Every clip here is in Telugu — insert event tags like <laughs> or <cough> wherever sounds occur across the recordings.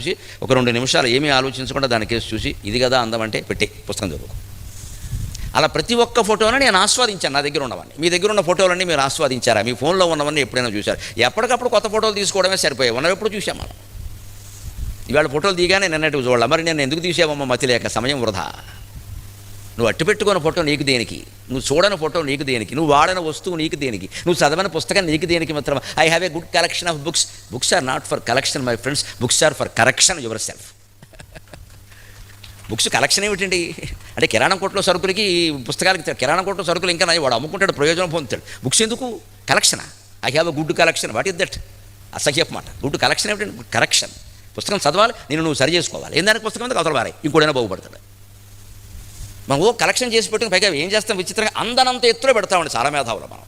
చూసి ఒక రెండు నిమిషాలు ఏమీ ఆలోచించకుండా దాని కేసు చూసి ఇది కదా అందం అంటే పెట్టే పుస్తకం చదువుకో అలా ప్రతి ఒక్క ఫోటోని నేను ఆస్వాదించాను నా దగ్గర ఉన్నవన్నీ. మీ దగ్గర ఉన్న ఫోటోలన్నీ మీరు ఆస్వాదించారా? మీ ఫోన్లో ఉన్నవన్నీ ఎప్పుడైనా చూశారు? ఎప్పటికప్పుడు కొత్త ఫోటోలు తీసుకోవడమే సరిపోయాయి ఉన్నవి ఎప్పుడు చూసాం మనం? ఇవాళ ఫోటోలు దిగానే నిన్నటి చూడాలి? మరి నేను ఎందుకు తీసావమ్మ మతి లేక సమయం వృధా. నువ్వు అట్టు పెట్టుకున్న ఫోటో నీకు దేనికి? నువ్వు చూడని ఫోటో నీకు దేనికి? నువ్వు వాడని వస్తువు నీకు దేనికి? నువ్వు చదవని పుస్తకం నీకు దేనికి మాత్రం? I have a good collection of books books are not for collection my friends books are for correction yourself books collection ఏమిటండి? అంటే కిరాణం కొట్లో సరుకులకి పుస్తకాలకి కిరాణం కొట్లో సరుకులు ఇంకా నాయి వాడు అమ్ముకుంటాడు ప్రయోజనం పొందుతాడు. బుక్స్ ఎందుకు? కలెక్షనా I have a good collection what is that అసహ్యపు మాట. గుడ్ కలెక్షన్ ఏమిటండి? కరెక్షన్ పుస్తకం చదవాలి నేను నువ్వు సరి చేసుకోవాలి. ఏం దానికి పుస్తకం? అవతల వారే ఇంకోడైనా బాగుపడతాడు. మనం ఓ కలెక్షన్ చేసి పెట్టుకుని పైగా ఏం చేస్తాం? విచిత్రంగా అందనంత ఎత్తులో పెడతామండి చాలా మేధావులు మనం.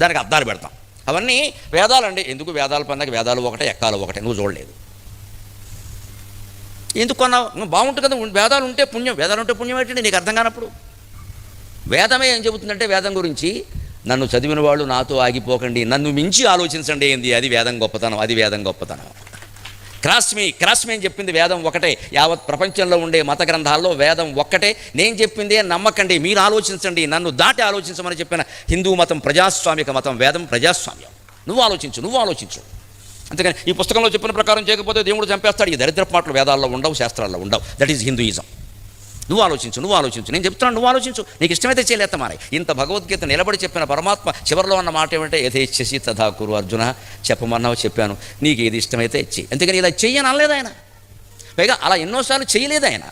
దానికి అర్థాలు పెడతాం. అవన్నీ వేదాలండి ఎందుకు వేదాలు పన్నాక వేదాలు ఒకటే ఎక్కాలు ఒకటే. నువ్వు చూడలేదు. ఎందుకు కొన్నావు? నువ్వు బాగుంటుంది కదా. వేదాలు ఉంటే పుణ్యం. వేదాలు ఉంటే పుణ్యం ఏంటండి? నీకు అర్థం కానప్పుడు. వేదమే ఏం చెబుతుందంటే వేదం గురించి నన్ను చదివిన వాళ్ళు నాతో ఆగిపోకండి. నన్ను మించి ఆలోచించండి ఏంది? అది వేదం గొప్పతనం. అది వేదం గొప్పతనం. క్రాస్మి క్రాస్మి అని చెప్పింది వేదం ఒకటే. యావత్ ప్రపంచంలో ఉండే మత గ్రంథాల్లో వేదం ఒక్కటే. నేను చెప్పిందే నమ్మకండి మీరు ఆలోచించండి నన్ను దాటి ఆలోచించమని చెప్పిన హిందూ మతం ప్రజాస్వామిక మతం వేదం ప్రజాస్వామ్యం. నువ్వు ఆలోచించు నువ్వు ఆలోచించు. అందుకని ఈ పుస్తకంలో చెప్పిన ప్రకారం చేయకపోతే దేవుడు చంపేస్తాడు. ఈ దరిద్ర పాటలు వేదాల్లో ఉండవు శాస్త్రాల్లో ఉండవు. దట్ ఈజ్ హిందూయిజం నువ్వు ఆలోచించు నువ్వు ఆలోచించు. నేను చెప్తున్నాను నువ్వు ఆలోచించు. నీకు ఇష్టమైతే చేయలేత మారే ఇంత భగవద్గీత నిలబడి చెప్పిన పరమాత్మ చివరిలో అన్న మాట ఏమంటే యథేచ్ఛసి తథా కురు అర్జున చెప్పమన్నావు చెప్పాను. నీకు ఏది ఇష్టమైతే ఇచ్చి అందుకని ఇలా చెయ్యను అనలేదు ఆయన. పైగా అలా ఎన్నోసార్లు చేయలేదు ఆయన.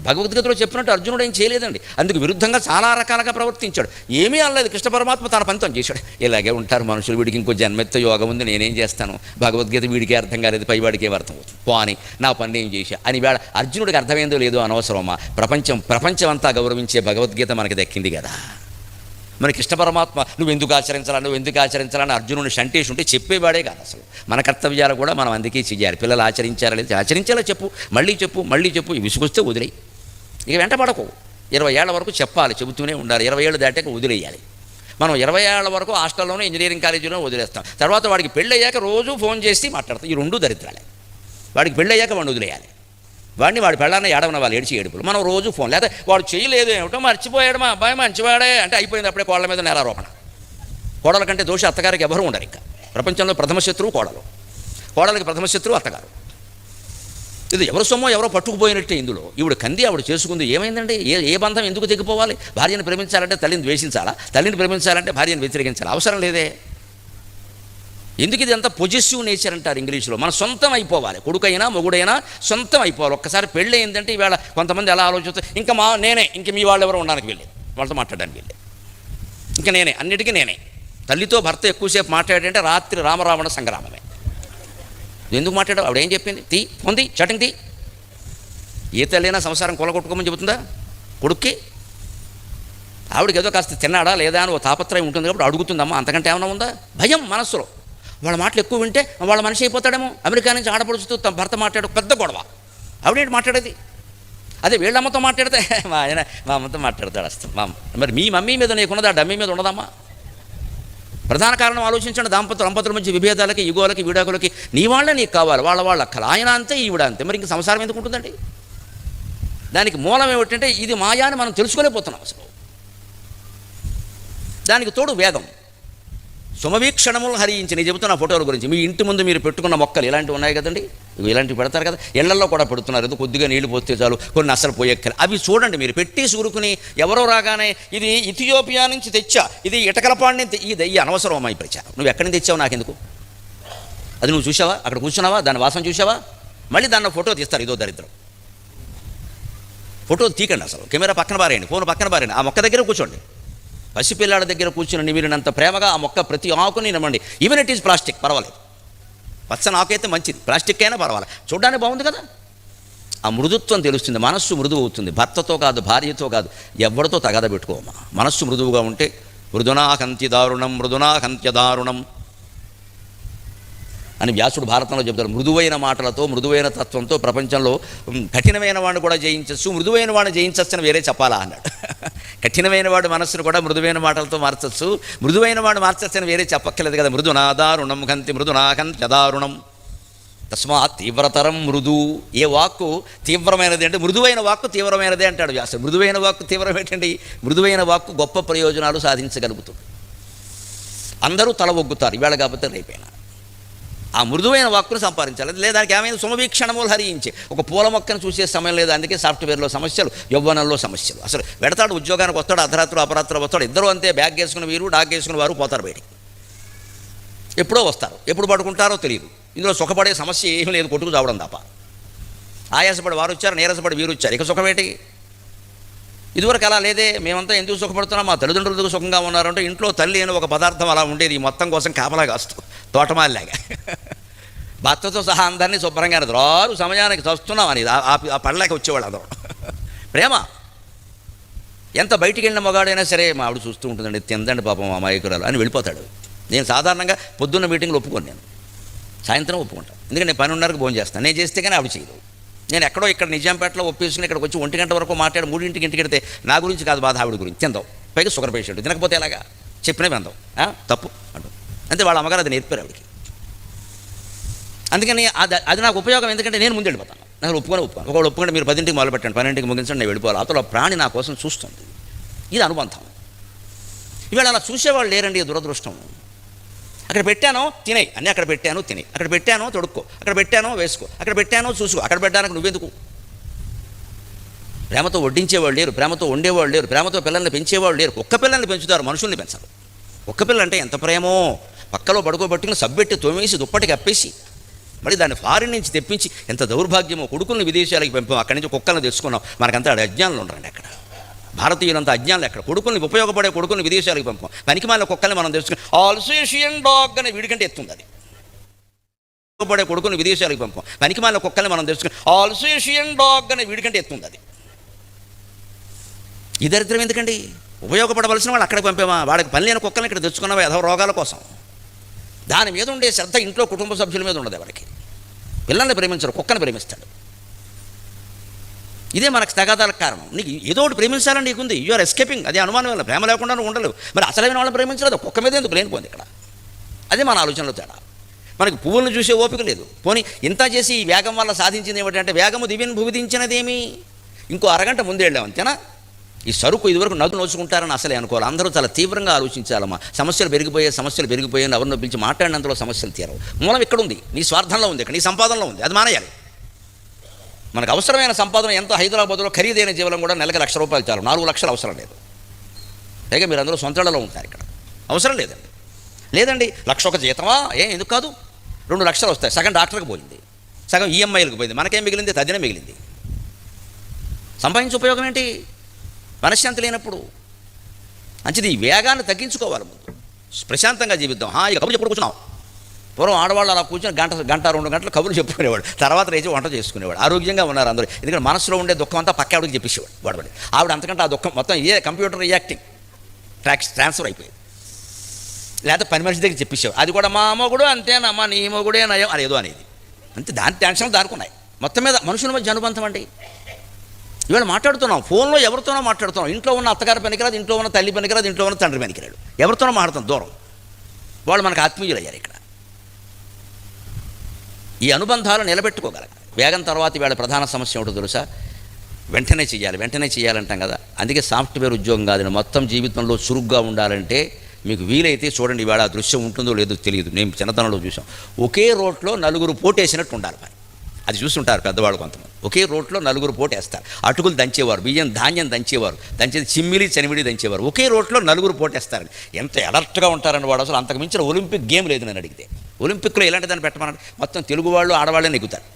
భగవద్గీతలో చెప్పినట్టు అర్జునుడు ఏం చేయలేదండి. అందుకు విరుద్ధంగా చాలా రకాలుగా ప్రవర్తించాడు. ఏమీ అనలేదు. కృష్ణ పరమాత్మ తన పని చేశాడు. ఇలాగే ఉంటారు మనుషులు. వీడికి ఇంకో జన్మెత్త యోగం ఉంది. నేనేం చేస్తాను? భగవద్గీత వీడికే అర్థం కాలేదు. పైవాడికి ఏం అర్థం అవుతుంది. పోని నా పని ఏం చేశా. అని వేళ అర్జునుడికి అర్థమైందో లేదో అనవసరమా ప్రపంచం ప్రపంచం అంతా గౌరవించే భగవద్గీత మనకి దక్కింది కదా. మన కృష్ణ పరమాత్మ నువ్వు ఎందుకు ఆచరించాలా? నువ్వు ఎందుకు ఆచరించాలని అర్జునుని షంటేసి ఉంటే చెప్పేవాడే కాదు అసలు. మన కర్తవ్యాలు కూడా మనం అందుకే చెయ్యాలి పిల్లలు ఆచరించారా లేదు? ఆచరించేలా చెప్పు. మళ్ళీ చెప్పు మళ్ళీ చెప్పు. విసుకొస్తే విసుగొస్తే వదిలేయి. ఇక వెంట పడకు ఇరవై ఏళ్ళ వరకు చెప్పాలి చెబుతూనే ఉండాలి. ఇరవై ఏళ్ళు దాటాక వదిలేయాలి. మనం ఇరవై ఏళ్ళ వరకు హాస్టల్లోనే ఇంజనీరింగ్ కాలేజీలో వదిలేస్తాం. తర్వాత వాడికి పెళ్ళయ్యాక రోజు ఫోన్ చేసి మాట్లాడతాం. ఈ రెండు దరిద్రాలే. వాడికి పెళ్ళయ్యాక వాడిని వదిలేయాలి. వాడిని వాడి పెళ్ళాన్ని ఏడవన వాళ్ళు ఏడిచి ఏడుపులు. మనం రోజు ఫోన్ లేదా వాడు చేయలేదు ఏమిటో మర్చిపోయాడు మా అబ్బాయి మంచివాడే అంటే అయిపోయింది అప్పుడే కోళ్ళ మీద నేలారోపణ. కోడల కంటే దోషి అత్తగారికి ఎవరు ఉండరు ఇంకా. ప్రపంచంలో ప్రథమ శత్రువు కోడలు. కోడలకి ప్రథమ శత్రువు అత్తగారు. ఇది ఎవరు సొమ్మో ఎవరో పట్టుకుపోయినట్టే ఇందులో. ఇప్పుడు కంది ఆవిడ చేసుకుంది ఏమైందండి? ఏ ఏ బంధం ఎందుకు తెగిపోవాలి? భార్యను ప్రేమించాలంటే తల్లిని ద్వేషించాలా? తల్లిని ప్రేమించాలంటే భార్యను వ్యతిరేకించాలి? అవసరం లేదే. ఎందుకు ఇది అంత పొజిటివ్ నేచర్ అంటారు ఇంగ్లీష్లో? మన సొంతం అయిపోవాలి. కొడుకైనా మొగుడైనా సొంతం అయిపోవాలి. ఒక్కసారి పెళ్ళి అయిందంటే ఈవేళ కొంతమంది ఎలా ఆలోచిస్తారు ఇంకా మా నేనే ఇంక మీ వాళ్ళు ఎవరో ఉండడానికి వెళ్ళి వాళ్ళతో మాట్లాడడానికి వెళ్ళి ఇంకా నేనే అన్నిటికీ నేనే. తల్లితో భర్త ఎక్కువసేపు మాట్లాడంటే రాత్రి రామరావణ సంగ్రామమే. ఎందుకు మాట్లాడావు? ఆవిడ ఏం చెప్పింది? తీ పొంది చటింగ్ తీ. ఏ తల్లైనా సంసారం కొలగొట్టుకోమని చెబుతుందా? కొడుక్కి? ఆవిడకి ఏదో కాస్త తిన్నాడా లేదా అని ఓ తాపత్రయం ఉంటుంది కాబట్టి అడుగుతుందమ్మా. అంతకంటే ఏమైనా ఉందా? భయం మనస్సులో. వాళ్ళ మాటలు ఎక్కువ వింటే వాళ్ళ మనిషి అయిపోతాడేమో. అమెరికా నుంచి ఆడపడుచుతూ తన భర్త మాట్లాడు పెద్ద గొడవ. ఆవిడేంటి మాట్లాడేది? అదే వీళ్ళ అమ్మతో మాట్లాడితే మా ఆయన మా అమ్మతో మాట్లాడతాడు అస్తం మా మరి మీ మమ్మీ మీద నీకున్నదా? డమ్మీ మీద ఉండదమ్మా. ప్రధాన కారణం ఆలోచించండి. దాంపత్య దంపతుల మధ్య విభేదాలకి యుగోలకి వీడాకులకి నీ వాళ్ళే నీకు కావాలి. వాళ్ళ వాళ్ళ అక్కలు. ఆయన అంతే ఈవిడ అంతే. మరి ఇంక సంసారం ఎందుకు ఉంటుందండి? దానికి మూలం ఏమిటంటే ఇది మాయా అని మనం తెలుసుకోలేకపోతున్నాం అసలు. దానికి తోడు వేదం. సుమవీక్షణములు హరించి నేను చెబుతున్నా ఫోటోల గురించి. మీ ఇంటి ముందు మీరు పెట్టుకున్న మొక్కలు ఇలాంటివి ఉన్నాయి కదండి? ఇలాంటివి పెడతారు కదా? ఇళ్ళలో కూడా పెడుతున్నారు. ఏదో కొద్దిగా నీళ్ళు పోస్తే చాలు. కొన్ని అసలు పోయక్కలు అవి చూడండి మీరు. పెట్టి సూరుకుని ఎవరో రాగానే ఇది ఇథియోపియా నుంచి తెచ్చా. ఇది ఇటకలపాడి నుంచి ఇది ఈ అనవసరం అమ్మాయి ప్రచారం. నువ్వు ఎక్కడి నుంచి తెచ్చావు నాకెందుకు? అది నువ్వు చూసావా అక్కడ కూర్చున్నావా? దాని వాసన చూసావా మళ్ళీ దాన్ని ఫోటో తీస్తారు. ఇదో దరిద్రం. ఫోటో తీకండి అసలు. కెమెరా పక్కన బారేయండి ఫోన్ పక్కన బారేయండి ఆ మొక్క దగ్గర కూర్చోండి. పసిపిల్లాడి దగ్గర కూర్చుని నిమిరినంత ప్రేమగా ఆ మొక్క ప్రతి ఆకుని నమ్మండి. ఈవెన్ ఇట్ ఈస్ ప్లాస్టిక్ పర్వాలేదు. పచ్చని ఆకు అయితే మంచిది. ప్లాస్టిక్ అయినా పర్వాలేదు చూడడానికి బాగుంది కదా? ఆ మృదుత్వం తెలుస్తుంది. మనస్సు మృదువు అవుతుంది. భర్తతో కాదు భార్యతో కాదు. ఎవరితో తగద పెట్టుకోమా మనస్సు మృదువుగా ఉంటే మృదునాహంత్య దారుణం మృదునాహంత్య దారుణం. అని వ్యాసుడు భారతంలో చెబుతారు మృదువైన మాటలతో మృదువైన తత్వంతో ప్రపంచంలో కఠినమైన వాడిని కూడా జయించచ్చు. మృదువైన వాడిని జయించచ్చు అని వేరే చెప్పాలా అన్నాడు. <laughs> కఠినమైన వాడు మనస్సును కూడా మృదువైన మాటలతో మార్చచ్చు. మృదువైన వాడు మార్చచ్చు అని వేరే చెప్పక్కర్లేదు కదా. మృదునాదారుణం కంతి మృదునా కంత్య తస్మాత్ తీవ్రతరం మృదు. ఏ వాక్కు తీవ్రమైనది అంటే మృదువైన వాక్కు తీవ్రమైనదే అంటాడు వ్యాసుడు. మృదువైన వాక్కు తీవ్రం ఏంటండి? మృదువైన వాక్కు గొప్ప ప్రయోజనాలు సాధించగలుగుతుంది. అందరూ తల ఒగ్గుతారు ఇవాళ కాకపోతే రేపైనా. ఆ మృదువైన వాక్కును సంపాదించాలి. లేదా దానికి ఏమైనా సుమవీక్షణములు హరించే ఒక పూల మొక్కను చూసే సమయం లేదు. అందుకే సాఫ్ట్వేర్లో సమస్యలు యవ్వనంలో సమస్యలు. అసలు పెడతాడు ఉద్యోగానికి వస్తాడు అర్ధరాత్రులు అపరాత్రులు వస్తాడు. ఇద్దరు అంతే. బ్యాగ్ వేసుకున్న వీరు డాగ్ వేసుకున్న వారు పోతారు బయటికి. ఎప్పుడో వస్తారు. ఎప్పుడు పడుకుంటారో తెలియదు. ఇందులో సుఖపడే సమస్య ఏమీ లేదు. కొట్టుకు చావడం తప్ప. ఆయాసపడి వారు వచ్చారు నీరసపడి వీరు వచ్చారు. ఇక సుఖమేటి? ఇదివరకు అలా లేదే మేమంతా ఎందుకు సుఖపడుతున్నాం? మా తల్లిదండ్రులకు సుఖంగా ఉన్నారంటే ఇంట్లో తల్లి అని ఒక పదార్థం అలా ఉండేది మొత్తం కోసం కాపలా కాస్తూ తోటమాలిలాగా. భర్తతో సహా అందరినీ శుభ్రంగా రారు సమయానికి చస్తున్నాం అని ఆ- ఆ- పడలేక వచ్చేవాళ్ళు అదో ప్రేమ ఎంత బయటికి వెళ్ళిన మగాడైనా సరే మా ఆవిడ చూస్తూ ఉంటుందండి తిందండి పాపం అమాయకురాలు అని వెళ్ళిపోతాడు. నేను సాధారణంగా పొద్దున్న మీటింగ్లో ఒప్పుకోను నేను. సాయంత్రం ఒప్పుకుంటాను. ఎందుకంటే నేను పన్నెండున్నరకు భోజనం చేస్తాను నేను చేస్తే కానీ ఆవిడ చేయదు. నేను ఎక్కడో ఇక్కడ నిజాంపేటలో ఒప్పేసుకుని ఇక్కడికి వచ్చి ఒంటి గంట వరకు మాట్లాడి మూడింటికి ఇంటికి వెడితే నా గురించి కాదు బాధ ఆవిడ గురించి. తిందాం. పైగా షుగర్ పేషెంట్. తినకపోతే ఎలాగా? చెప్పినా విందాం తప్పు. అంటు. అంతే వాళ్ళ అమ్మగారు అది నేర్పారు ఆవిడకి. అందుకని అది అది నాకు ఉపయోగం ఎందుకంటే నేను ముందు వెళ్ళిపోతాను. నాకు ఒప్పుకొని ఒప్పుకోను. ఒకవేళ ఒప్పుకుంటే మీరు పదింటికి మొదలు పెట్టండి. పన్నెండింటికి ముగించండి నేను వెళ్ళిపోవాలి. అతను ప్రాణి నా కోసం చూస్తుంది. ఇది అనుబంధం. ఇవాళ అలా చూసేవాళ్ళు లేరండి దురదృష్టం. అక్కడ పెట్టానో తినేయి. అన్నీ అక్కడ పెట్టాను తినేయి. అక్కడ పెట్టానో తొడుక్కో. అక్కడ పెట్టానో వేసుకో. అక్కడ పెట్టానో చూసుకో. అక్కడ పెట్టడానికి నువ్వెందుకు? ప్రేమతో వడ్డించేవాళ్ళు లేరు. ప్రేమతో ఉండేవాళ్ళు లేరు. ప్రేమతో పిల్లల్ని పెంచేవాళ్ళు లేరు. ఒక్క పిల్లల్ని పెంచుతారు మనుషుల్ని పెంచరు. ఒక్క పిల్ల అంటే ఎంత ప్రేమో? పక్కలో పడుకోబట్టుకుని సబ్బెట్టి తోమేసి దుప్పటి కప్పేసి మరి దాన్ని ఫారిన్ నుంచి తెప్పించి ఎంత దౌర్భాగ్యమో కొడుకుల్ని విదేశాలకు పంపాం. అక్కడి నుంచి కుక్కలను తెచ్చుకున్నాం. మనకంతా ఆడ అజ్ఞానులు ఉండరండి అక్కడ. భారతీయులంతా అజ్ఞానులు ఎక్కడ? కొడుకుల్ని ఉపయోగపడే కొడుకుల్ని విదేశాలకు పంపం. పనికి మాలిన కుక్కల్ని మనం తెలుసుకుని ఆల్సేషియన్ డాగ్ అనే వీడికంటే ఎత్తుంది అది. ఉపయోగపడే కొడుకుని విదేశాలకు పంపం. పనికి మాలిన కుక్కల్ని మనం తెచ్చుకుని ఆల్సేషియన్ డాగ్ అనే వీడికంటే ఎత్తుంది అది. ఈ దరిద్రం ఎందుకండి? ఉపయోగపడవలసిన వాళ్ళు అక్కడికి పంపామా? వాడికి పని లేని కుక్కల్ని ఇక్కడ తెచ్చుకున్నావా? ఏదో రోగాల కోసం. దాని మీద ఉండే శ్రద్ధ ఇంట్లో కుటుంబ సభ్యుల మీద ఉండదు ఎవరికి. పిల్లల్ని ప్రేమించరు కుక్కని ప్రేమిస్తాడు. ఇదే మనకు తగాదాలకు కారణం. నీకు ఏదో ఒకటి ప్రేమించాలని నీకుంది? యూఆర్ ఎస్కేపింగ్ అదే అనుమానం వల్ల ప్రేమ లేకుండా ఉండలేవు. మరి అసలైన వాళ్ళని ప్రేమించలేదు. కుక్క మీద ఎందుకు లేనిపోయింది ఇక్కడ? అదే మన ఆలోచనలో తేడా. మనకి పువ్వులను చూసే ఓపిక లేదు. పోనీ ఇంత చేసి ఈ వేగం వల్ల సాధించింది ఏమిటంటే వేగము దివ్యను భువిధించినదేమి? ఇంకో అరగంట ముందేళ్ళాం అంతేనా? ఈ సరుకు ఇదివరకు నవ్వు నోచుకుంటారని అసలే అనుకోవాలి. అందరూ చాలా తీవ్రంగా ఆలోచించాలమ్మా. సమస్యలు పెరిగిపోయే సమస్యలు పెరిగిపోయాయి ఎవరినో పిలిచి మాట్లాడినంతలో సమస్యలు తీరవు. మూలం ఇక్కడ ఉంది నీ స్వార్థంలో ఉంది ఇక్కడ. నీ సంపాదనలో ఉంది. అది మానేయాలి. మనకు అవసరమైన సంపాదన ఎంత హైదరాబాద్లో ఖరీదైన జీవనం కూడా నెలకి లక్ష రూపాయలు చాలు. నాలుగు లక్షలు అవసరం లేదు. పైగా మీరు అందరూ సొంతలలో ఉంటారు ఇక్కడ. అవసరం లేదండి. లేదండి లక్ష ఒక జీతమా? ఏ ఎందుకు కాదు? రెండు లక్షలు వస్తాయి. సగం డాక్టర్కి పోయింది. సగం ఈఎంఐలకు పోయింది. మనకేం మిగిలింది? తదిన మిగిలింది. సంపాదించే ఉపయోగం ఏంటి? మనశ్శాంతి లేనప్పుడు. మంచిది ఈ వేగాన్ని తగ్గించుకోవాలి ముందు. ప్రశాంతంగా జీవిద్దాం. ఇక కబుర్లు చెప్పుడు కూర్చున్నాం. పూర్వం ఆడవాళ్ళు అలా కూర్చొని గంట గంట రెండు గంటలు కబుర్లు చెప్పుకునేవాడు. తర్వాత రేచి వంట చేసుకునేవాడు. ఆరోగ్యంగా ఉన్నారు అందరూ. ఎందుకంటే మనసులో ఉండే దుఃఖం అంతా పక్క ఆవిడకి చెప్పేసేవాడు వాడు ఆవిడ అంతకంటే ఆ దుఃఖం మొత్తం ఏ కంప్యూటర్ రియాక్టింగ్. ట్రాక్స్ ట్రాన్స్ఫర్ అయిపోయింది. లేకపోతే పని మనిషి దగ్గర చెప్పేసేవాడు. అది కూడా మా కూడా అంతేనమ్మా నీ మొగుడే నయం అది ఏదో అనేది. అంతే దాని టెన్షన్ దారుకున్నాయి మొత్తం మీద మనుషుల మధ్య అనుబంధం అండి. ఇవాళ మాట్లాడుతున్నాం. ఫోన్లో ఎవరితోనో మాట్లాడుతున్నాం. ఇంట్లో ఉన్న అత్తగారు పనికిరాదు ఇంట్లో ఉన్న తల్లి పనికిరాదు ఇంట్లో ఉన్న తండ్రి పనికిరాడు. ఎవరితోనో మాట్లాడుతాం దూరం. వాళ్ళు మనకు ఆత్మీయులు అయ్యారు ఇక్కడ. ఈ అనుబంధాలు నిలబెట్టుకోగలగాలి వేగం తర్వాత వీళ్ళ ప్రధాన సమస్య ఏమిటో తెలుసా? వెంటనే చేయాలి వెంటనే చేయాలంటాం కదా. అందుకే సాఫ్ట్వేర్ ఉద్యోగం కాదు మొత్తం జీవితంలో చురుగ్గా ఉండాలంటే మీకు వీలైతే చూడండి ఇవాళ ఆ దృశ్యం ఉంటుందో లేదో తెలియదు. నేను చిన్నతనంలో చూసాం ఒకే రోడ్లో నలుగురు పోటేసినట్టు ఉండాలి మరి. అది చూస్తుంటారు పెద్దవాళ్ళు కొంతమంది. ఒకే రోడ్లో నలుగురు పోటేస్తారు. అటుకులు దంచేవారు బియ్యం ధాన్యం దంచేవారు దంచేది చిమ్మిలి చనివిడి దంచేవారు. ఒకే రోడ్లో నలుగురు పోటేస్తారు. ఎంత అలర్ట్గా ఉంటారని వాడు. అసలు అంతకు మించిన ఒలింపిక్ గేమ్ లేదు నేను అడిగితే. ఒలింపిక్లో ఎలాంటి దాన్ని పెట్టమన్నాడు. మొత్తం తెలుగు వాళ్ళు ఆడవాళ్ళే నెగ్గుతారు.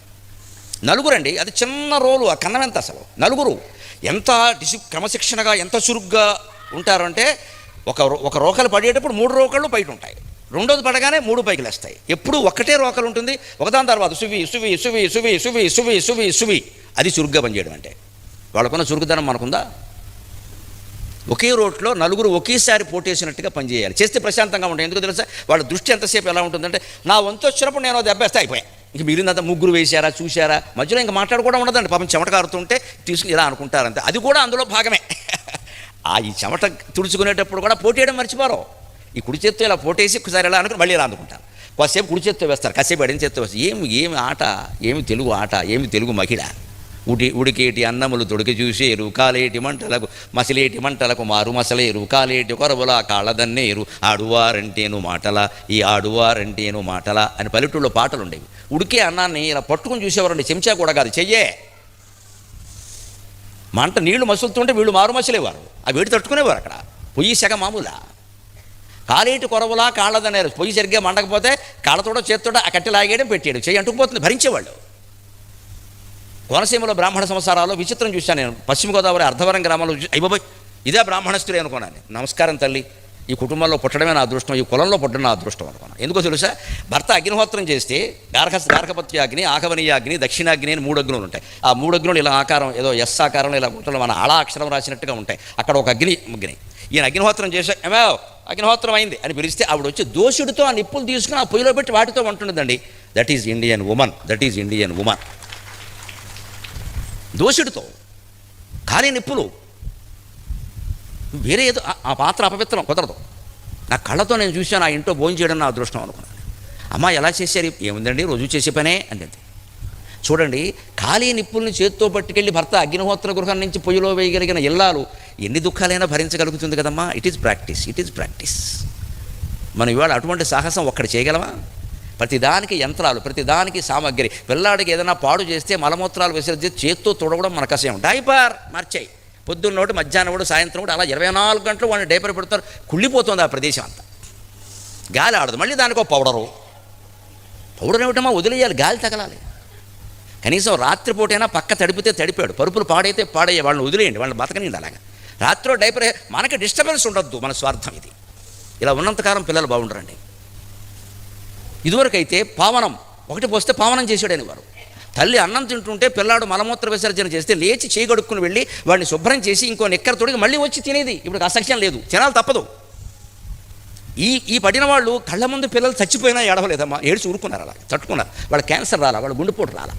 నలుగురండి అది చిన్న రోలు ఆ కన్నం ఎంత అసలు? నలుగురు. ఎంత డిసి క్రమశిక్షణగా ఎంత చురుగ్గా ఉంటారంటే ఒక ఒక రోకలు పడేటప్పుడు మూడు రోకళ్ళు బయట ఉంటాయి రెండోది పడగానే మూడు పైకి లేస్తాయి. ఎప్పుడు ఒకటే రోకలు ఉంటుంది ఒకదాని తర్వాత సువి సువి సువి సువి సువి సువి సువి సువి. అది చురుగ్గా పనిచేయడం అంటే. వాళ్ళకున్న చురుకుదనం మనకుందా? ఒకే రోడ్లో నలుగురు ఒకేసారి పోటేసినట్టుగా పనిచేయాలి. చేస్తే ప్రశాంతంగా ఉంటుంది. ఎందుకు తెలుసా? వాళ్ళ దృష్టి ఎంతసేపు ఎలా ఉంటుందంటే నా వంతు వచ్చినప్పుడు నేను దెబ్బేస్తే అయిపోయా. ఇంక మిగిలినంత ముగ్గురు వేశారా చూశారా? మధ్యలో ఇంకా మాట్లాడుకోవడం ఉండదండి. పాపం చెమట కారుతుంటే తీసుకుని ఇలా అనుకుంటారంతే. అది కూడా అందులో భాగమే. <laughs> ఆ ఈ చెమట తుడుచుకునేటప్పుడు కూడా పోటీయడం మర్చిపోరు ఈ కుడి చేత్తో ఇలా పోటేసి ఒకసారి ఇలా అనుకుని మళ్ళీ ఇలా అందుకుంటారు. కాసేపు కుడి చేత్తో వేస్తారు. కాసేపు ఎడని చేత్తో వేస్తారు. ఏమి ఏమి ఆట ఏమి తెలుగు ఆట ఏమి తెలుగు మహిళ? ఉడి ఉడికేటి అన్నములు తొడికి చూసేరు కాలేటి మంటలకు మసిలేటి మంటలకు మారు మసలేరు కాలేటి కొరవుల కాళ్ళదన్నేరు. ఆడువారంటేను మాటల ఈ ఆడువారంటేను మాటల అని పల్లెటూళ్ళలో పాటలు ఉండేవి ఉడికే అన్నాన్ని ఇలా పట్టుకుని చూసేవారండి. చెంచా కూడా కాదు చెయ్యే. మంట నీళ్ళు మసులుతుంటే వీళ్ళు మారు మసలేవారు. ఆ వేడి తట్టుకునేవారు అక్కడ. పొయ్యి సెగ మామూలా. కాలేటి కొరవులా కాళ్ళదన్నారు. పొయ్యి సరిగ్గా మండకపోతే కాళ్ళతోడో చేత్తోడో ఆ కట్టె లాగేయడం పెట్టాడు చెయ్యి అంటుకుపోతుంది. భరించేవాళ్ళు. కోనసీమలో బ్రాహ్మణ సంసారాల్లో విచిత్రం చూశాను నేను. పశ్చిమ గోదావరి అర్ధవరం గ్రామంలో చూసి అయ్యబాబోయ్ ఇదే బ్రాహ్మణ అనుకున్నాను నమస్కారం తల్లి. ఈ కుటుంబంలో పుట్టడమే నా అదృష్టం ఈ కులంలో పుట్టడం నా అదృష్టం అనుకున్నాను. ఎందుకో తెలుసా? భర్త అగ్నిహోత్రం చేస్తే గార్హ గార్హపత్యాగ్ని ఆకవనీయాగ్ని దక్షిణాగ్ని అని మూడు అగ్నులు ఉంటాయి. ఆ మూడు అగ్నులు ఇలా ఆకారం ఏదో ఎస్ ఆకారంలో ఇలా గుంటలో మన అలా అక్షరం రాసినట్టుగా ఉంటాయి. అక్కడ ఒక అగ్ని అగ్ని ఈయన అగ్నిహోత్రం చేసే ఏమో అగ్నిహోత్రం అయింది అని పిలిస్తే ఆవిడ వచ్చి దోషుడితో ఆ నిప్పులు తీసుకుని ఆ పొయ్యిలో పెట్టి వాటితో ఉంటుండదండి that is Indian woman that is Indian woman దోషుడితో. ఖాళీ నిప్పులు. వేరే ఏదో ఆ- పాత్ర అపవిత్రం కుదరదు. నా కళ్ళతో నేను చూశాను ఆ ఇంట్లో భోజనం చేయడం నా అదృష్టం అనుకున్నాను. అమ్మ ఎలా చేశారు? ఏముందండి? రోజు చేసే పనే అంది. చూడండి ఖాళీ నిప్పుల్ని చేత్తో పట్టుకెళ్ళి భర్త అగ్నిహోత్ర గృహం నుంచి పొయ్యిలో వేయగలిగిన ఇల్లాలు ఎన్ని దుఃఖాలైనా భరించగలుగుతుంది కదమ్మా? It is practice it is practice మనం ఇవాళ అటువంటి సాహసం ఒక్కడ చేయగలమా? ప్రతిదానికి యంత్రాలు ప్రతిదానికి సామాగ్రి. పిల్లాడికి ఏదైనా పాడు చేస్తే మలమూత్రాలు విసర్జించి చేత్తో తుడవడం మన కసేం డైపర్ మార్చేయి. పొద్దున్నోటి మధ్యాహ్నం కూడా సాయంత్రం కూడా అలా ఇరవై నాలుగు గంటలు వాళ్ళు డైపర్ పెడతారు కుళ్ళిపోతుంది ఆ ప్రదేశం అంతా. గాలి ఆడదు. మళ్ళీ దానికో పౌడరు. పౌడర్ ఏమిటమ్మా? వదిలేయాలి. గాలి తగలాలి. కనీసం రాత్రిపూటైనా పక్క తడిపితే తడిపాడు. పరుపులు పాడైతే పాడయ్యే వాళ్ళని వదిలేయండి. వాళ్ళని బతకనిండి అలాగా. రాత్రిలో డైపర్ మనకి డిస్టర్బెన్స్ ఉండొద్దు మన స్వార్థం ఇది. ఇలా ఉన్నంతకాలం పిల్లలు బాగుండరండి. ఇదివరకైతే పావనం ఒకటి పోస్తే పావనం చేసాడని వారు తల్లి అన్నం తింటుంటే పిల్లాడు మలమూత్ర విసర్జన చేస్తే లేచి చేయగడుక్కుని వెళ్ళి వాడిని శుభ్రం చేసి ఇంకో నిక్కర తొడిగి మళ్ళీ వచ్చి తినేది. ఇప్పుడు అసక్ష్యం లేదు. తినాలి తప్పదు. ఈ ఈ పడిన వాళ్ళు కళ్ళ ముందు పిల్లలు చచ్చిపోయినా ఏడవలేదమ్మా. ఏడ్చి ఊరుకున్నారు అలా. తట్టుకున్నారు. వాళ్ళ క్యాన్సర్ రాలా వాళ్ళ గుండెపోటు రాలా.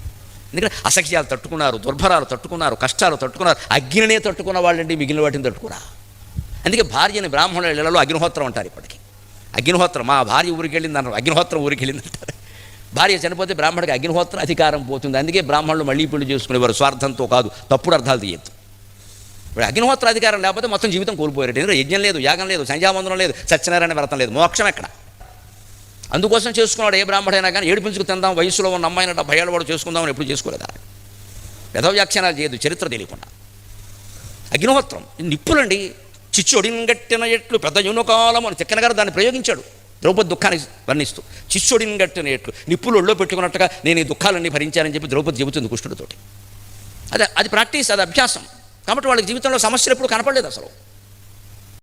ఎందుకంటే అసఖ్యాలు తట్టుకున్నారు దుర్భరాలు తట్టుకున్నారు కష్టాలు తట్టుకున్నారు అగ్నినే తట్టుకున్న వాళ్ళండి మిగిలిన వాటిని తట్టుకురా. అందుకే భార్యని బ్రాహ్మణుల ఇళ్ళలో అగ్నిహోత్రం అంటారు ఇప్పటికి. అగ్నిహోత్రం మా భార్య ఊరికి వెళ్ళింది అన్నారు. అగ్నిహోత్రం ఊరికి వెళ్ళింది అంటారు భార్య చనిపోతే బ్రాహ్మణుడికి అగ్నిహోత్ర అధికారం పోతుంది. అందుకే బ్రాహ్మణులు మళ్ళీ పెళ్ళి చేసుకునేవారు. స్వార్థంతో కాదు తప్పుడు అర్థాలు తీయద్దు. ఇప్పుడు అగ్నిహోత్ర అధికారం లేకపోతే మొత్తం జీవితం కోల్పోయారు. ఎందుకంటే యజ్ఞం లేదు యాగం లేదు సంధ్యావందనం లేదు సత్యనారాయణ వ్రతం లేదు మోక్షం ఎక్కడ? అందుకోసం చేసుకున్నాడు ఏ బ్రాహ్మడైనా కానీ ఏడిపించుకు తిందాం వయసులో ఉన్న అమ్మాయిని డెబ్బై ఏళ్ళ వాడు చేసుకుందామని ఎప్పుడు చేసుకోలేదా యథో వ్యాఖ్యానాలు చేయదు చరిత్ర తెలియకుండా. అగ్నిహోత్రం నిప్పులండి. చిచ్చొడిన్గట్టిన ఎట్లు పెద్ద యునుకాలము అని తిక్కన గారు దాన్ని ప్రయోగించాడు. ద్రౌపది దుఃఖాన్ని వర్ణిస్తూ చిచ్చొడిన్గట్టిన ఎట్లు నిప్పులు ఒళ్ళో పెట్టుకున్నట్టుగా నేను ఈ దుఃఖాలన్నీ భరించానని చెప్పి ద్రౌపది చెబుతుంది కృష్ణుడితోటి అదే అది ప్రాక్టీస్ అది అభ్యాసం. కాబట్టి వాళ్ళకి జీవితంలో సమస్యలు ఎప్పుడు కనపడలేదు అసలు.